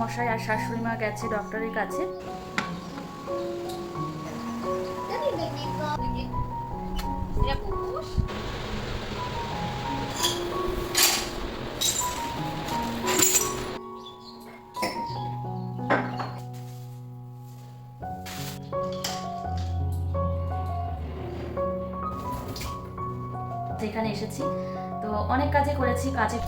মশাই আর শাশুড়ি মা গেছে ডক্টরের কাছে। যেখানে এসেছি। তো অনেক কাজে করেছি কাজে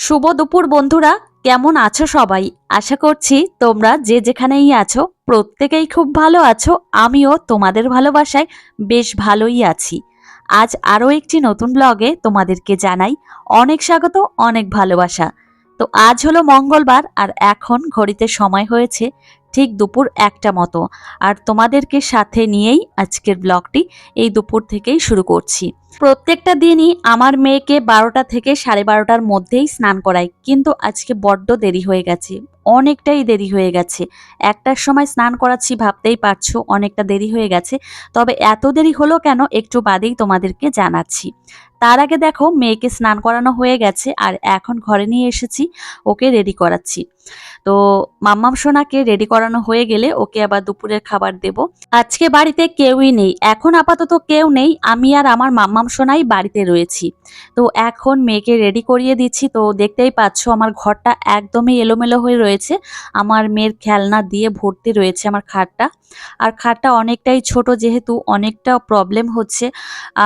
শুভ দুপুর বন্ধুরা, কেমন আছো সবাই? আশা করছি তোমরা যে যেখানেই আছো, প্রত্যেকেই খুব ভালো আছো, আমিও তোমাদের ভালোবাসায় বেশ ভালোই আছি। আজ আরও একটি নতুন ব্লগে তোমাদেরকে জানাই অনেক স্বাগত, অনেক ভালোবাসা। তো আজ হলো মঙ্গলবার আর এখন ঘড়িতে সময় হয়েছে ঠিক দুপুর একটা মতো। আর তোমাদেরকে সাথে নিয়েই আজকের ব্লগটি এই দুপুর থেকেই শুরু করছি। প্রত্যেকটা দিনই আমার মেয়েকে বারোটা থেকে সাড়ে বারোটার মধ্যেই স্নান করাই। কিন্তু আজকে বড্ড দেরি হয়ে গেছে। অনেকটাই দেরি হয়ে গেছে। একটার সময় স্নান করাচ্ছি ভাবতেই পারছ, অনেকটা দেরি হয়ে গেছে। তবে এত দেরি হলো কেন একটু বাদেই তোমাদেরকে জানাচ্ছি। তার আগে দেখো মেয়েকে স্নান করানো হয়ে গেছে, আর এখন ঘরে নিয়ে এসেছি, ওকে রেডি করাচ্ছি। তো মাম্মাম সোনাকে রেডি করানো হয়ে গেলে ওকে আবার দুপুরের খাবার দেব। আজকে বাড়িতে কেউই নেই, এখন আপাতত কেউ নেই, আমি আর আমার মাম্মাম সোনাই বাড়িতে রয়েছি। তো এখন মেয়েকে রেডি করিয়ে দিচ্ছি, তো দেখতেই পাচ্ছ আমার ঘরটা একদমই এলোমেলো হয়ে রয়েছে, আমার মেয়ের খেলনা দিয়ে ভর্তি রয়েছে আমার খাটটা। আর খাটটা অনেকটাই ছোট যেহেতু, অনেকটা প্রবলেম হচ্ছে।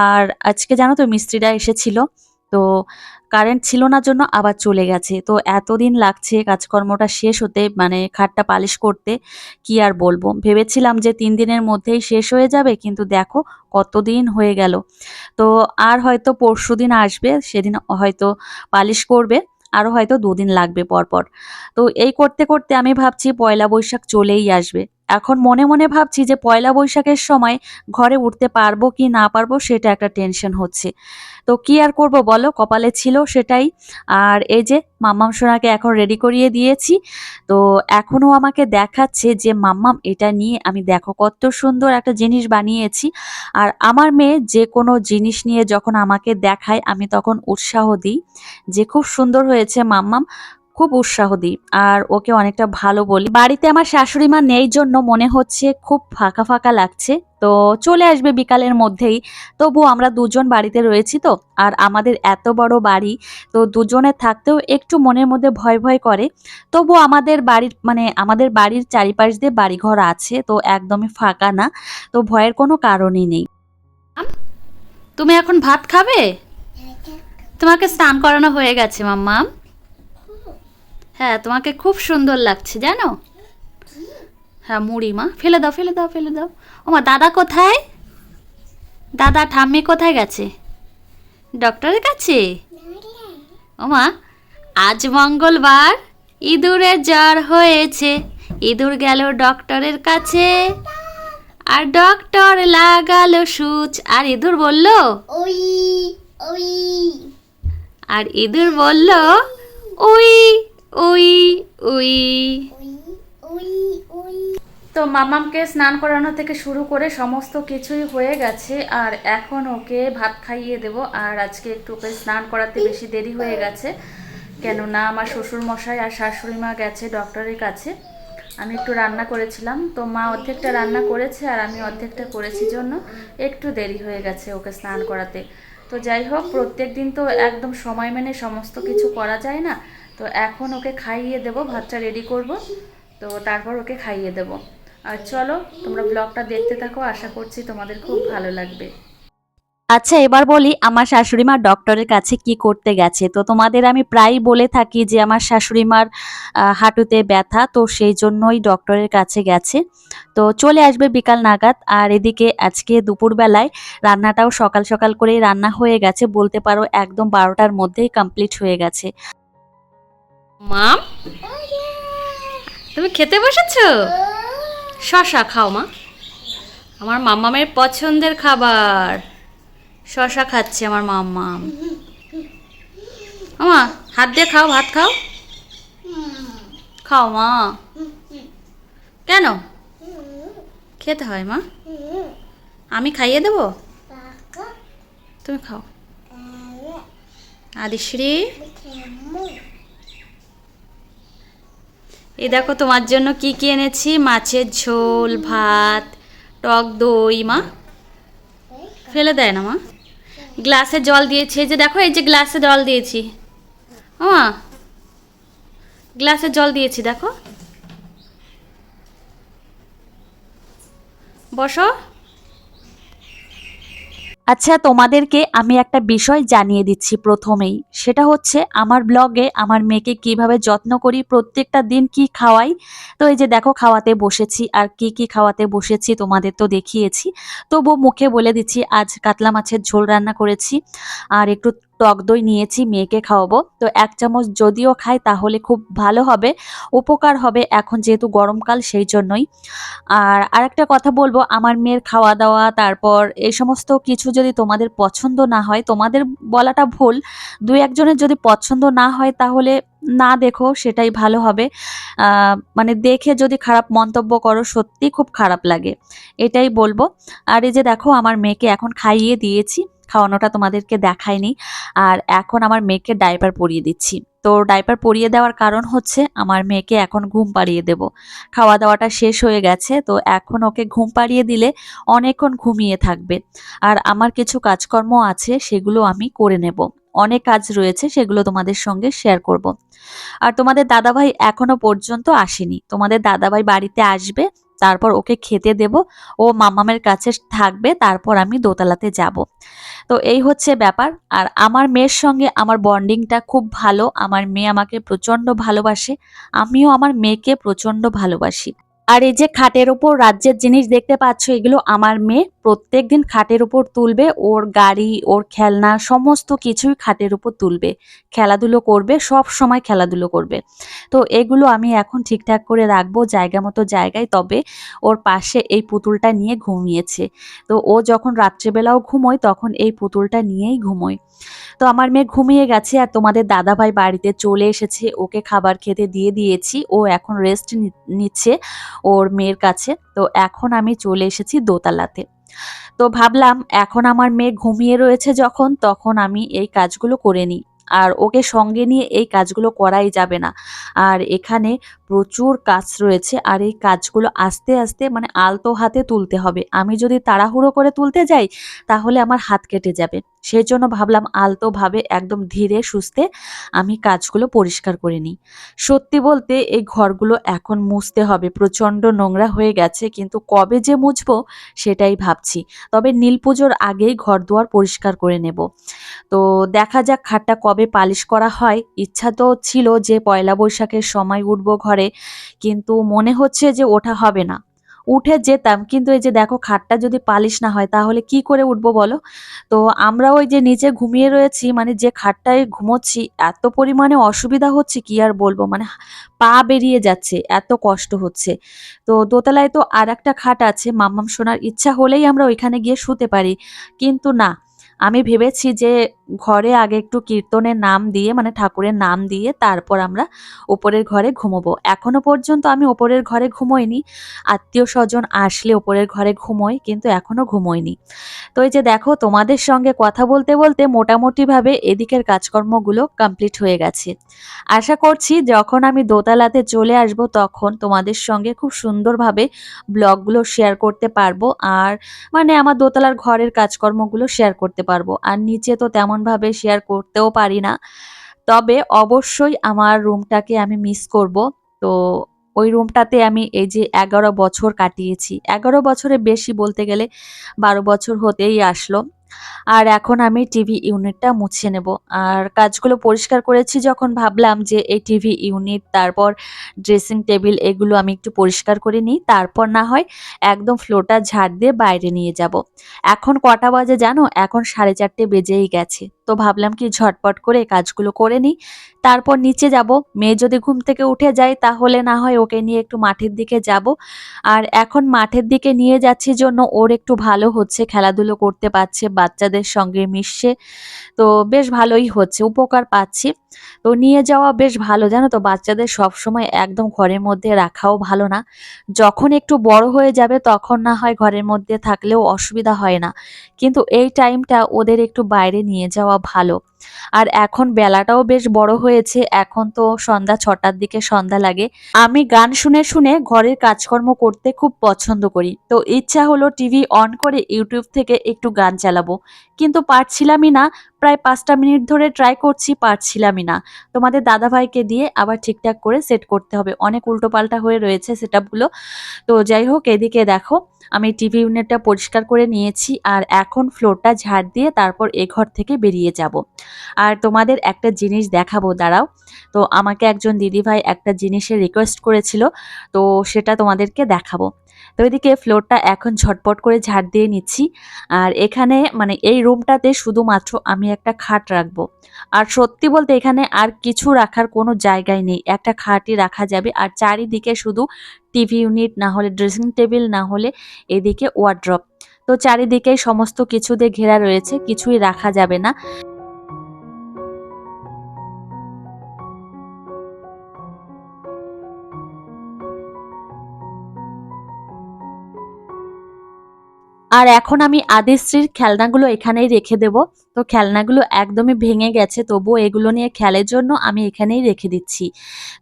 আর আজকে জানো তো মিস্ত্রিরা এসেছিল। তো কারেন্ট ছিল না জন্য আবার চলে গেছে। তো এতদিন লাগছে কাজকর্মটা শেষ হতে মানে খাটটা পালিশ করতে, কি আর বলব? ভেবেছিলাম যে তিন দিনের মধ্যেই শেষ হয়ে যাবে, কিন্তু দেখো কতদিন হয়ে গেল। তো আর হয়তো পরশু দিন আসবে, সেদিন হয়তো পালিশ করবে আরও হয়তো দুদিন লাগবে পরপর। তো এই করতে করতে আমি ভাবছি পয়লা বৈশাখ চলেই আসবে। এখন মনে মনে ভাবছি যে পয়লা বৈশাখের সময় ঘরে উঠতে পারব কি না পারব সেটা একটা টেনশন হচ্ছে। তো কি আর করব বলো? কপালে ছিল সেটাই। আর এই যে মাম্মাম সোনাকে এখন রেডি করিয়ে দিয়েছি। তো এখনও আমাকে দেখাচ্ছে যে, মাম্মাম, এটা নিয়ে আমি দেখো কত সুন্দর একটা জিনিস বানিয়েছি। আর আমার মেয়ে যে কোনো জিনিস নিয়ে যখন আমাকে দেখায়, আমি তখন উৎসাহ দিই যে, খুব সুন্দর হয়েছে মাম্মাম। খুব উৎসাহ দিই আর ওকে অনেকটা ভালো বলি। বাড়িতে আমার শাশুড়ি মা নেই জন্য মনে হচ্ছে খুব ফাঁকা ফাঁকা লাগছে। তো চলে আসবে বিকালের মধ্যেই। তবু আমরা দুজন বাড়িতে রয়েছি তো আর আমাদের এত বড় বাড়ি তো দুজনে থাকতেও একটু মনের মধ্যে ভয় ভয় করে। তবু আমাদের বাড়ির মানে আমাদের বাড়ির চারিপাশ দিয়ে বাড়িঘর আছে তো একদমই ফাঁকা না। তো ভয়ের কোনো কারণই নেই। তুমি এখন ভাত খাবে? তোমাকে স্নান করানো হয়ে গেছে মাম্মা হ্যাঁ তোমাকে খুব সুন্দর লাগছে জানো? হ্যাঁ মুড়ি মা ফেলে দাও ফেলে দাও ফেলে দাও। মা দাদা কোথায়? দাদা ঠাম্মি কোথায় গেছে? ডক্টরের কাছে? ও মা আজ মঙ্গলবার ইঁদুরের জ্বর হয়েছে। ইঁদুর গেল ডক্টরের কাছে। আর ডক্টর লাগালো সুচ। আর ইঁদুর বলল ওই ওই। আর ইঁদুর বলল উই উই উই। তো মামামকে স্নান করানো থেকে শুরু করে সমস্ত কিছুই হয়ে গেছে, আর এখন ওকে ভাত খাইয়ে দেব, আর আজকে একটু ওকে স্নান করাতে বেশি দেরি হয়ে গেছে, কেননা আমার শ্বশুর মশাই আর শাশুড়ি মা গেছে ডক্টরের কাছে। আমি একটু রান্না করেছিলাম, তো মা অর্ধেকটা রান্না করেছে আর আমি অর্ধেকটা করেছি জন্য একটু দেরি হয়ে গেছে ওকে স্নান করাতে। তো যাই হোক প্রত্যেক দিন তো একদম সময় মেনে সমস্ত কিছু করা যায় না তো এখন ওকে খাইয়ে দেব, ভাতটা রেডি করব, তো তারপর ওকে খাইয়ে দেব। আর চলো, তোমরা ব্লগটা দেখতে থাকো, আশা করছি তোমাদের খুব ভালো লাগবে। আচ্ছা এবার বলি, আমার শাশুড়ি মা ডক্টরের কাছে কি করতে গেছে? তো তোমাদের আমি প্রায়ই বলে থাকি যে, আমার শাশুড়ি মার হাঁটুতে ব্যথা, তো সেই জন্যই ডক্টরের কাছে গেছে। তো চলে আসবে বিকাল নাগাদ, আর এদিকে আজকে দুপুরবেলায় রান্নাটাও সকাল সকাল করেই রান্না হয়ে গেছে, বলতে পারো একদম বারোটার মধ্যেই কমপ্লিট হয়ে গেছে। মাম? তুমি খেতে বসেছো? শশা খাও, মা। আমার মাম্মামের পছন্দের খাবার। শশা খাচ্ছে আমার মাম্মাম। আমা হাত দিয়ে খাও, ভাত খাও। খাও, মা। কেন? খেতে হয়, মা। আমি খাইয়ে দেবো? তুমি খাও। আদিশ্রী। এই দেখো তোমার জন্য কি কি এনেছি? মাছের ঝোল, ভাত, টক দই, মা। ফেলে দেয় না, মা। গ্লাসে জল দিয়েছি। এই যে দেখো, এই যে গ্লাসে জল দিয়েছি। মা। গ্লাসে জল দিয়েছি, দেখো। বসো। আচ্ছা তোমাদেরকে আমি একটা বিষয় জানিয়ে দিচ্ছি প্রথমেই। সেটা হচ্ছে আমার ব্লগে আমার মেয়েকে কীভাবে যত্ন করি, প্রত্যেকটা দিন কি খাওয়াই? তো এই যে দেখো, খাওয়াতে বসেছি। আর কি কি খাওয়াতে বসেছি তোমাদের তো দেখিয়েছি। তবু মুখে বলে দিচ্ছি, আজ কাতলা মাছের ঝোল রান্না করেছি। আর একটু টক দই নিয়েছি, মেয়েকে খাওয়াবো। তো এক চামচ যদিও খাই, তাহলে খুব ভালো হবে। উপকার হবে এখন যেহেতু গরমকাল, সেই জন্যই। আর আরেকটা কথা বলব, আমার মেয়ের খাওয়া দাওয়া তারপর এই সমস্ত কিছু যদি তোমাদের পছন্দ না হয়, তোমাদের বলাটা ভুল, দুই একজনের যদি পছন্দ না হয়, তাহলে না দেখো, সেটাই ভালো হবে। মানে দেখে যদি খারাপ মন্তব্য করো সত্যি খুব খারাপ লাগে। এটাই বলব। আর এই যে দেখো, আমার মেয়েকে এখন খাইয়ে দিয়েছি। খাওয়ানোটা তোমাদেরকে দেখায়নি আর এখন আমার মেয়েকে ডাইপার পরিয়ে দিচ্ছি। তো ডাইপার পরিয়ে দেওয়ার কারণ হচ্ছে আমার মেয়েকে এখন ঘুম পাড়িয়ে দেব। খাওয়া দাওয়াটা শেষ হয়ে গেছে, তো এখন ওকে ঘুম পাড়িয়ে দিলে অনেকক্ষণ ঘুমিয়ে থাকবে। আর আমার কিছু কাজকর্ম আছে, সেগুলো আমি করে নেব। অনেক কাজ রয়েছে, সেগুলো তোমাদের সঙ্গে শেয়ার করব। আর তোমাদের দাদাভাই এখনও পর্যন্ত আসেনি। তোমাদের দাদাভাই বাড়িতে আসবে তারপর ওকে খেতে দেব। ও মামামের কাছে থাকবে, তারপর আমি দোতলাতে যাব। তো এই হচ্ছে ব্যাপার। আর আমার মেয়ের সঙ্গে আমার বন্ডিংটা খুব ভালো। আমার মেয়ে আমাকে প্রচণ্ড ভালোবাসে। আমিও আমার মেয়েকে প্রচণ্ড ভালোবাসি। আর এই যে খাটের উপর রাজ্যের জিনিস দেখতে পাচ্ছ, এগুলো আমার মেয়ে প্রত্যেক দিন খাটের উপর তুলবে। ওর গাড়ি, ওর খেলনা, সমস্ত কিছুই খাটের উপর তুলবে। খেলাধুলো করবে, সব সময় খেলাধুলো করবে। তো এগুলো আমি এখন ঠিকঠাক করে রাখব জায়গা মতো জায়গায়। তবে ওর পাশে এই পুতুলটা নিয়ে ঘুমিয়েছে। তো ও যখন রাত্রেবেলাও ঘুমোয়, তখন এই পুতুলটা নিয়েই ঘুমোয়। তো আমার মেয়ে ঘুমিয়ে গেছে আর তোমাদের দাদাভাই বাড়িতে চলে এসেছে। ওকে খাবার খেতে দিয়ে দিয়েছি। ও এখন রেস্ট নিচ্ছে ওর মেয়ের কাছে। তো এখন আমি চলে এসেছি দোতলাতে। তো ভাবলাম এখন আমার মেয়ে ঘুমিয়ে রয়েছে যখন, তখন আমি এই কাজগুলো করে নিই। আর ওকে সঙ্গে নিয়ে এই কাজগুলো করাই যাবে না। আর এখানে প্রচুর কাজ রয়েছে আর এই কাজগুলো আস্তে আস্তে মানে আলতো হাতে তুলতে হবে। আমি যদি তাড়াহুড়ো করে তুলতে যাই, তাহলে আমার হাত কেটে যাবে। সেই জন্য ভাবলাম আলতোভাবে একদম ধীরে সুস্থে আমি কাজগুলো পরিষ্কার করে নিই। সত্যি বলতে এই ঘরগুলো এখন মুছতে হবে। প্রচণ্ড নোংরা হয়ে গেছে, কিন্তু কবে যে মুছবো সেটাই ভাবছি। তবে নীল পুজোর আগেই ঘর দুয়ার পরিষ্কার করে নেব। তো দেখা যাক খাটটা কবে পালিশ করা হয়। ইচ্ছা তো ছিল যে পয়লা বৈশাখের সময় উঠবো ঘরে। কিন্তু মনে হচ্ছে যে ওঠা হবে না। উঠে যেতাম, কিন্তু এই যে দেখো খাটটা যদি পালিশ না হয়, তাহলে কি করে উঠবো বলো? তো আমরা ওই যে নিচে ঘুমিয়ে রয়েছি মানে যে খাটটায় ঘুমোচ্ছি, এত পরিমাণে অসুবিধা হচ্ছে কি আর বলব? মানে পা বেরিয়ে যাচ্ছে, এত কষ্ট হচ্ছে। তো দোতলায় তো আর একটা খাট আছে, মাম্মাম শোনার ইচ্ছা হলেই আমরা ওইখানে গিয়ে শুতে পারি। কিন্তু না, আমি ভেবেছি যে ঘরে আগে একটু কীর্তনের নাম দিয়ে মানে ঠাকুরের নাম দিয়ে তারপর আমরা ওপরের ঘরে ঘুমোবো। এখনও পর্যন্ত আমি ওপরের ঘরে ঘুমোইনি। আত্মীয় স্বজন আসলে ওপরের ঘরে ঘুমোই কিন্তু এখনও ঘুমোইনি। তো এই যে দেখো, তোমাদের সঙ্গে কথা বলতে বলতে মোটামুটিভাবে এদিকের কাজকর্মগুলো কমপ্লিট হয়ে গেছে। আশা করছি যখন আমি দোতলাতে চলে আসব তখন তোমাদের সঙ্গে খুব সুন্দরভাবে ব্লগগুলো শেয়ার করতে পারব। আর মানে আমার দোতলার ঘরের কাজকর্মগুলো শেয়ার করতে পারব। আর নিচে তো তেমনভাবে শেয়ার করতেও পারি না। তবে অবশ্যই আমার রুমটাকে আমি মিস করব। তো ওই রুমটাতে আমি এই যে এগারো বছর কাটিয়েছি। এগারো বছরে বেশি বলতে গেলে বারো বছর হতেই আসলো। আর এখন আমি টিভি ইউনিটটা মুছে নেব। আর কাজগুলো পরিষ্কার করেছি যখন ভাবলাম যে এই টিভি ইউনিট তারপর ড্রেসিং টেবিল এগুলো আমি একটু পরিষ্কার করে নিই। তারপর না হয় একদম ফ্লোটা ঝাড় দিয়ে বাইরে নিয়ে যাব। এখন কটা বাজে জানো? এখন সাড়ে চারটে বেজেই গেছে। তো ভাবলাম কি ঝটপট করে কাজগুলো করে নিই। তারপর নিচে যাব। মেয়ে যদি ঘুম থেকে উঠে যায় তাহলে না হয় ওকে নিয়ে একটু মাঠের দিকে যাব। আর এখন মাঠের দিকে নিয়ে যাচ্ছি জন্য ওর একটু ভালো হচ্ছে, খেলাধুলো করতে পারছে, বাচ্চাদের সঙ্গে মিশছে। তো বেশ ভালোই হচ্ছে, উপকার পাচ্ছি। তো নিয়ে যাওয়া বেশ ভালো, জানো তো? বাচ্চাদের সব সময় একদম ঘরের মধ্যে রাখাও ভালো না। যখন একটু বড় হয়ে যাবে তখন না হয় ঘরের মধ্যে থাকলেও অসুবিধা হয় না। কিন্তু এই টাইমটা ওদের একটু বাইরে নিয়ে যাওয়া ভালো। আর এখন বেলাটাও বেশ বড় হয়েছে, এখন তো সন্ধ্যা ছটার দিকে সন্ধ্যা লাগে। আমি গান শুনে শুনে ঘরের কাজকর্ম করতে খুব পছন্দ করি। তো ইচ্ছা হলো টিভি অন করে ইউটিউব থেকে একটু গান চালাবো। কিন্তু পারছিলামই না, প্রায় পাঁচটা মিনিট ধরে ট্রাই করছি, পারছিলামই না। তোমাদের দাদাভাইকে দিয়ে আবার ঠিকঠাক করে সেট করতে হবে। অনেক উল্টোপাল্টা হয়ে রয়েছে সেটআপগুলো। তো যাই হোক, এদিকে দেখো, আমি টিভি ইউনিটটা পরিষ্কার করে নিয়েছি আর এখন ফ্লোরটা ঝাড় দিয়ে তারপর এ ঘর থেকে বেরিয়ে যাব। আর তোমাদের একটা জিনিস দেখাবো, দাঁড়াও। তো আমাকে একজন দিদিভাই একটা জিনিসের রিকোয়েস্ট করেছিল, তো সেটা তোমাদেরকে দেখাবো। তো এদিকে ফ্লোরটা এখন ঝটপট করে ঝাড় দিয়ে নিচ্ছি। আর এখানে মানে এই রুমটাতে শুধুমাত্র আমি একটা খাট রাখব। আর সত্যি বলতে এখানে আর কিছু রাখার কোনো জায়গায় নেই। একটা খাটই রাখা যাবে। আর চারিদিকে শুধু টিভি ইউনিট না হলে ড্রেসিং টেবিল না হলে এদিকে ওয়ার্ড্রপ তো চারিদিকে সমস্ত কিছু দিয়ে ঘেরা রয়েছে। কিছুই রাখা যাবে না। আর এখন আমি আদিশ্রীর খেলনাগুলো এখানেই রেখে দেব। তো খেলনাগুলো একদমই ভেঙে গেছে, তবুও এগুলো নিয়ে খেলার জন্য আমি এখানেই রেখে দিচ্ছি।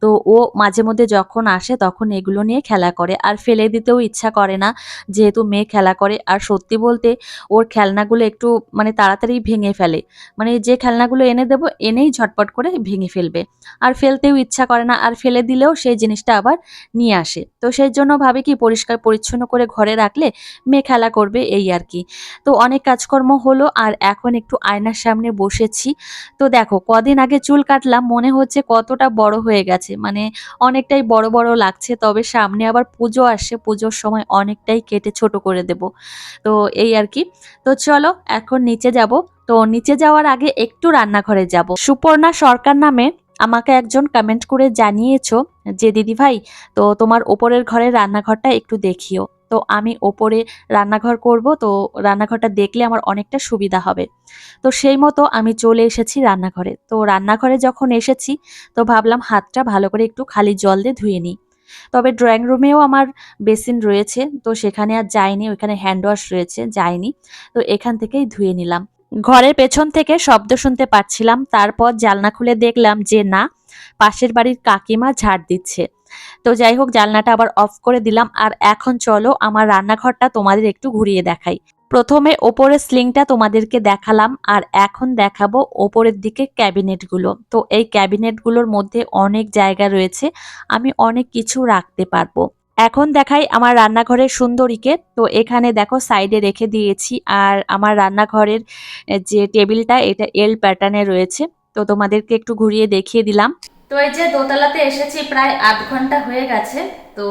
তো ও মাঝে মধ্যে যখন আসে তখন এগুলো নিয়ে খেলা করে, আর ফেলে দিতেও ইচ্ছা করে না যেহেতু মেয়ে খেলা করে। আর সত্যি বলতে ওর খেলনাগুলো একটু মানে তাড়াতাড়ি ভেঙে ফেলে। মানে যে খেলনাগুলো এনে দেবো এনেই ঝটপট করে ভেঙে ফেলবে। আর ফেলতেও ইচ্ছা করে না, আর ফেলে দিলেও সেই জিনিসটা আবার নিয়ে আসে। তো সেই জন্য ভাবে কি পরিষ্কার পরিচ্ছন্ন করে ঘরে রাখলে মেয়ে খেলা করবে। এই আর কি। তো অনেক কাজকর্ম হলো আর এখন একটু আয়নার সামনে বসেছি। তো দেখো, কদিন আগে চুল কাটলাম, মনে হচ্ছে কতটা বড় হয়ে গেছে। মানে অনেকটাই বড় বড় লাগছে, তবে সামনে আবার পুজো আসে পুজোর সময় অনেকটাই কেটে ছোট করে দেব। তো এই আর কি। তো চলো, এখন নিচে যাব। তো নিচে যাওয়ার আগে একটু রান্নাঘরে যাব। সুপর্ণা সরকার নামে আমাকে একজন কমেন্ট করে জানিয়েছো যে দিদি ভাই তো তোমার ওপরের ঘরের রান্নাঘরটা একটু দেখিও। তো আমি ওপরে রান্নাঘর করব, তো রান্নাঘরটা দেখলে আমার অনেকটা সুবিধা হবে। তো সেই মতো আমি চলে এসেছি রান্নাঘরে। তো রান্নাঘরে যখন এসেছি, তো ভাবলাম হাতটা ভালো করে একটু খালি জল দিয়ে ধুয়ে নিই। তবে ড্রয়িং রুমেও আমার বেসিন রয়েছে, তো সেখানে আর যাইনি, ওইখানে হ্যান্ড ওয়াশ রয়েছে, যাইনি। তো এখান থেকেই ধুয়ে নিলাম। ঘরের পেছন থেকে শব্দ শুনতে পাচ্ছিলাম, তারপর জালনা খুলে দেখলাম যে না, পাশের বাড়ির কাকিমা ঝাড় দিচ্ছে। তো যাই হোক, জানলাটা আবার অফ করে দিলাম। আর এখন চলো আমার রান্নাঘরটা তোমাদের একটু ঘুরিয়ে দেখাই। প্রথমে ওপরের স্লিংটা তোমাদেরকে দেখালাম, আর এখন দেখাবো ওপরের দিকে ক্যাবিনেটগুলো। তো এই ক্যাবিনেটগুলোর মধ্যে অনেক জায়গা রয়েছে, আমি অনেক কিছু রাখতে পারব। এখন দেখাই আমার রান্নাঘরের সুন্দরীকে। তো এখানে দেখো, সাইডে রেখে দিয়েছি, আর আমার রান্নাঘরের যে টেবিলটা, এটা এল প্যাটার্নে রয়েছে। তো তোমাদেরকে একটু ঘুরিয়ে দেখিয়ে দিলাম। তো এই যে দোতলাতে এসেছি প্রায় আধ ঘণ্টা হয়ে গেছে, তো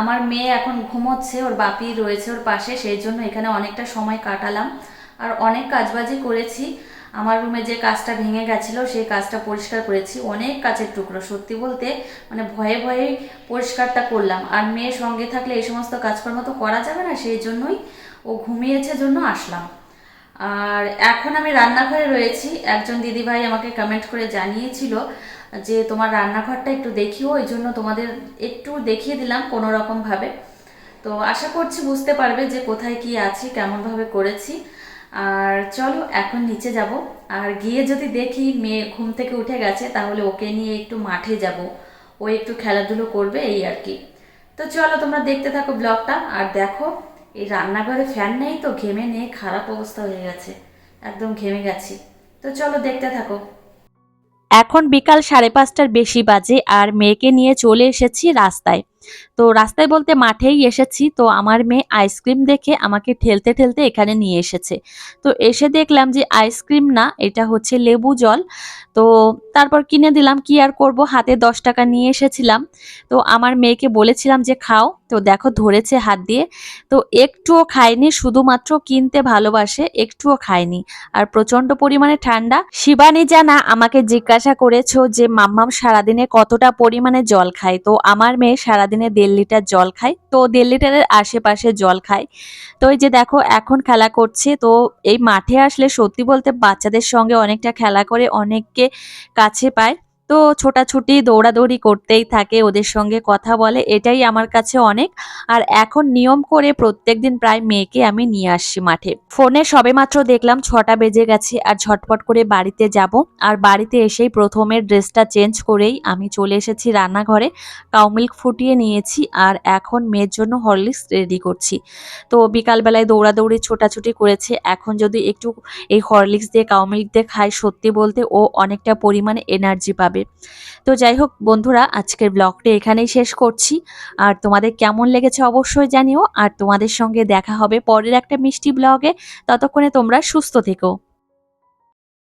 আমার মেয়ে এখন ঘুমোচ্ছে, ওর বাপি রয়েছে ওর পাশে, সেই জন্য এখানে অনেকটা সময় কাটালাম। আর অনেক কাজবাজি করেছি। আমার রুমে যে কাজটা ভেঙে গেছিল, সেই কাজটা পরিষ্কার করেছি। অনেক কাজের টুকরো, সত্যি বলতে মানে ভয়ে ভয়ে পরিষ্কারটা করলাম। আর মেয়ে সঙ্গে থাকলে এই সমস্ত কাজকর্ম তো করা যাবে না, সেই জন্যই ও ঘুমিয়েছে জন্য আসলাম। আর এখন আমি রান্নাঘরে রয়েছি। একজন দিদিভাই আমাকে কমেন্ট করে জানিয়েছিল যে তোমার রান্নাঘরটা একটু দেখিও ওই জন্য তোমাদের একটু দেখিয়ে দিলাম কোনো রকম ভাবে তো আশা করছি বুঝতে পারবে যে কোথায় কি আছি, কেমনভাবে করেছি। আর চলো এখন নিচে যাব। আর গিয়ে যদি দেখি মেয়ে ঘুম থেকে উঠে গেছে, তাহলে ওকে নিয়ে একটু মাঠে যাব। ও একটু খেলাধুলো করবে, এই আর কি। তো চলো তোমরা দেখতে থাকো ব্লগটা। আর দেখো, এই রান্নাঘরে ফ্যান নেই তো, ঘেমে নিয়ে খারাপ অবস্থা হয়ে গেছে। একদম ঘেমে গেছি। তো চলো দেখতে থাকো। এখন বিকাল সাড়ে পাঁচটার বেশি বাজে আর মেয়েকে নিয়ে চলে এসেছি রাস্তায়। তো রাস্তায় বলতে মাঠেই এসেছি, তো আমার মেয়ে আইসক্রিম দেখে আমাকে ঠেলতে ঠেলতে এখানে নিয়ে এসেছে। তো এসে দেখলাম যে আইসক্রিম না, এটা হচ্ছে লেবু জল। তো তারপর কিনে দিলাম, কি আর করব? হাতে দশ টাকা নিয়ে এসেছিলাম। তো আমার মেয়েকে বলেছিলাম যে খাও, তো দেখো ধরেছে হাত দিয়ে। তো একটুও খায়নি, শুধুমাত্র কিনতে ভালোবাসে, একটুও খায়নি। আর প্রচণ্ড পরিমাণে ঠান্ডা। শিবানী জানা, আমাকে জিজ্ঞাসা করেছ যে মাম্মাম সারাদিনে কতটা পরিমাণে জল খায়? তো আমার মেয়ে সারাদিনে দেড় লিটার জল খায়। তো দেড় লিটারের আশেপাশে জল খায়। তো এই যে দেখো, এখন খেলা করছে। তো এই মাঠে আসলে সত্যি বলতে বাচ্চাদের সঙ্গে অনেকটা খেলা করে অনেককে কাছে পায়। তো ছোটাছুটি, দৌড়াদৌড়ি করতেই থাকে, ওদের সঙ্গে কথা বলে, এটাই আমার কাছে অনেক। আর এখন নিয়ম করে প্রত্যেক দিন প্রায় মেয়েকে আমি নিয়ে আসছি মাঠে। ফোনে সবেমাত্র দেখলাম ছটা বেজে গেছে আর ঝটপট করে বাড়িতে যাব। আর বাড়িতে এসেই প্রথমে ড্রেসটা চেঞ্জ করেই আমি চলে এসেছি রান্নাঘরে। কাউ মিল্ক ফুটিয়ে নিয়েছি আর এখন মেয়ের জন্য হরলিক্স রেডি করছি। তো বিকালবেলায় দৌড়াদৌড়ি, ছোটাছুটি করেছে। এখন যদি একটু এই হরলিক্স দিয়ে, কাউ মিল্ক দিয়ে খায় সত্যি বলতে ও অনেকটা পরিমাণে এনার্জি পাবে। তো যাই হোক বন্ধুরা, আজকের ব্লগটা এখানেই শেষ করছি। আর তোমাদের কেমন লেগেছে অবশ্যই জানিও। আর তোমাদের সঙ্গে দেখা হবে পরের একটা মিষ্টি ব্লগে। ততক্ষণে তোমরা সুস্থ থেকো।